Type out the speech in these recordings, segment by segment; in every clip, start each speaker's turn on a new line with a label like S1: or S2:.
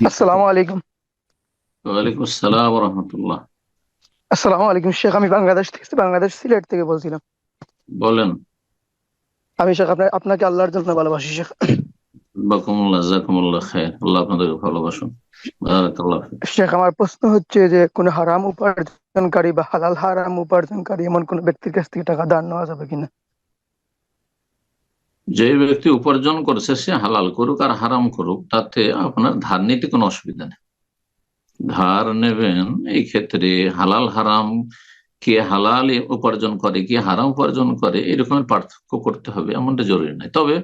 S1: আসসালামু আলাইকুম।
S2: ওয়ালাইকুম আসসালাম রহমতুল্লাহ
S1: আসসালামু আলাইকুম শেখ আমি বাংলাদেশ থেকে বাংলাদেশ সিলেট থেকে বলছিলাম।
S2: বলেন।
S1: আমি শেখ আপনার আপনাকে আল্লাহর জন্য ভালোবাসি শেখ।
S2: বাকুমুল্লাহ জাকুমুল্লাহ খায় আল্লাহ আপনাদেরকে ভালোবাসুন।
S1: শেখ আমার প্রশ্ন হচ্ছে যে কোনো হারাম উপার্জনকারী বা হালাল হারাম উপার্জনকারী এমন কোন ব্যক্তির কাছ থেকে টাকা ধার নেওয়া যাবে কিনা?
S2: যে ব্যক্তি উপার্জন করছে, সে হালাল করুক আর হারাম করুক, তাতে আপনার ধার নিতে কোনো অসুবিধা নেই। ধার নেবেন এই ক্ষেত্রে হালাল হারাম, কে হালাল উপার্জন করে, কে হারাম উপার্জন করে, এরকমের পার্থক্য করতে হবে, এমনটা জরুরি নয়। তবে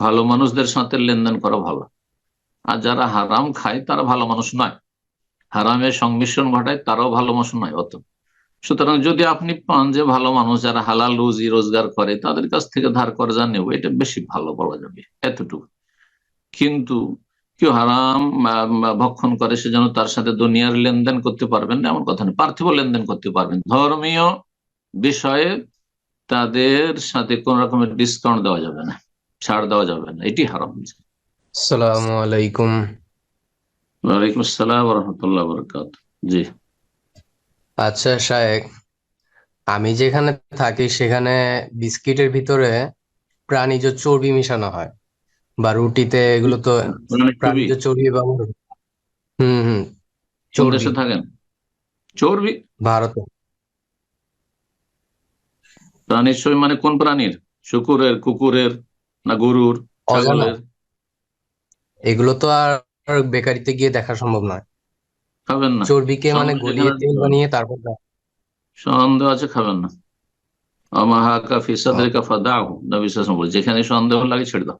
S2: ভালো মানুষদের সাথে লেনদেন করা ভালো। আর যারা হারাম খায়, তারা ভালো মানুষ নয়। হারামের সংমিশ্রণ ঘটায়, তারাও ভালো মানুষ নয় অত। সুতরাং যদি আপনি পান যে ভালো মানুষ যারা হালাল রুজি রোজগার করে তাদের কাছ থেকে ধার কর্জা নেব এটা বেশি ভালো বলা যাবে এতটুকু। কিন্তু কেউ হারাম ভক্ষণ করে সেজন্য তার সাথে দুনিয়ার লেনদেন করতে পারবেন না এমন কথা নেই পার্থিব লেনদেন করতে পারবেন। ধর্মীয় বিষয়ে তাদের সাথে কোন রকমের ডিসকাউন্ট দেওয়া যাবে না ছাড় দেওয়া যাবে না এটি হারাম।
S3: আসসালামু আলাইকুম।
S2: ওয়ালাইকুম আসসালাম রহমতুল্লাহ বরকাত জি।
S3: আচ্ছা শায়েক আমি যেখানে থাকি সেখানে বিস্কিটের ভিতরে প্রাণীজ চর্বি মিশানো হয় বা রুটিতে এগুলো তো
S2: মানে
S3: প্রাণীজ চর্বি? ব্যবহার হুম হুম
S2: কোন দেশে থাকেন? চর্বি?
S3: ভারতে।
S2: প্রাণীর ছবি মানে কোন প্রাণীর? শুকুরের কুকুরের না গরুর
S3: অজানা।
S2: ছাগলের?
S3: এগুলো তো আর বেকারিতে গিয়ে দেখা সম্ভব নয়।
S2: খাবেন না।
S3: চর্বিকে মানে গলিয়ে তেল বানিয়ে তারপর।
S2: সন্দেহ আছে খাবেন না। আমাহাকা কাফা দাও নবী সাল্লাল্লাহু আলাইহি যেখানে সন্দেহ লাগে ছেড়ে দাও।